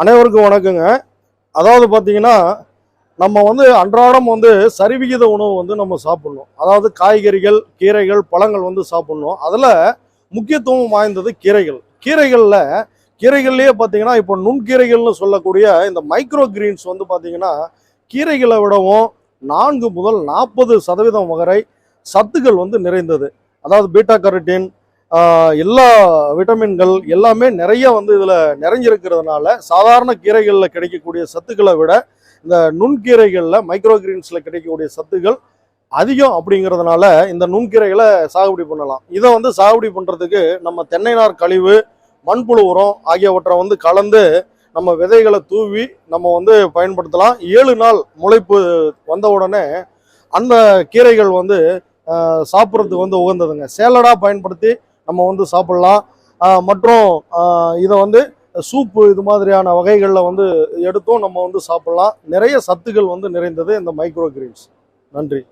அனைவருக்கும் வணக்கங்க. அதாவது பார்த்தீங்கன்னா நம்ம வந்து அன்றாடம் வந்து சரிவிகித உணவு வந்து நம்ம சாப்பிட்ணும். அதாவது காய்கறிகள் கீரைகள் பழங்கள் வந்து சாப்பிட்ணும். அதில் முக்கியத்துவம் வாய்ந்தது கீரைகள். கீரைகளில் கீரைகள்லேயே பார்த்தீங்கன்னா இப்போ நுண்கீரைகள்னு சொல்லக்கூடிய இந்த மைக்ரோ கிரீன்ஸ் வந்து பார்த்தீங்கன்னா கீரைகளை விடவும் நான்கு முதல் நாற்பது சதவீதம் வரை சத்துக்கள் வந்து நிறைந்தது. அதாவது பீட்டா கரட்டின் எல்லா விட்டமின்கள் எல்லாமே நிறைய வந்து இதில் நிறைஞ்சிருக்கிறதுனால சாதாரண கீரைகளில் கிடைக்கக்கூடிய சத்துக்களை விட இந்த நுண்கீரைகளில் மைக்ரோ கிரீன்ஸில் கிடைக்கக்கூடிய சத்துக்கள் அதிகம் அப்படிங்கிறதுனால இந்த நுண்கீரைகளை சாகுபடி பண்ணலாம். இதை வந்து சாகுபடி பண்ணுறதுக்கு நம்ம தென்னை நார் கழிவு மண்புழு உரம் ஆகியவற்றை வந்து கலந்து நம்ம விதைகளை தூவி நம்ம வந்து பயன்படுத்தலாம். ஏழு நாள் முளைப்பு வந்த உடனே அந்த கீரைகள் வந்து சாப்பிட்றதுக்கு வந்து உகந்ததுங்க. சேலடாக பயன்படுத்தி நம்ம வந்து சாப்பிடலாம். மற்றும் இதை வந்து சூப்பு இது மாதிரியான வகைகளில் வந்து எடுத்தும் நம்ம வந்து சாப்பிட்லாம். நிறைய சத்துக்கள் வந்து நிறைந்தது இந்த மைக்ரோ கிரீன்ஸ் நன்றி.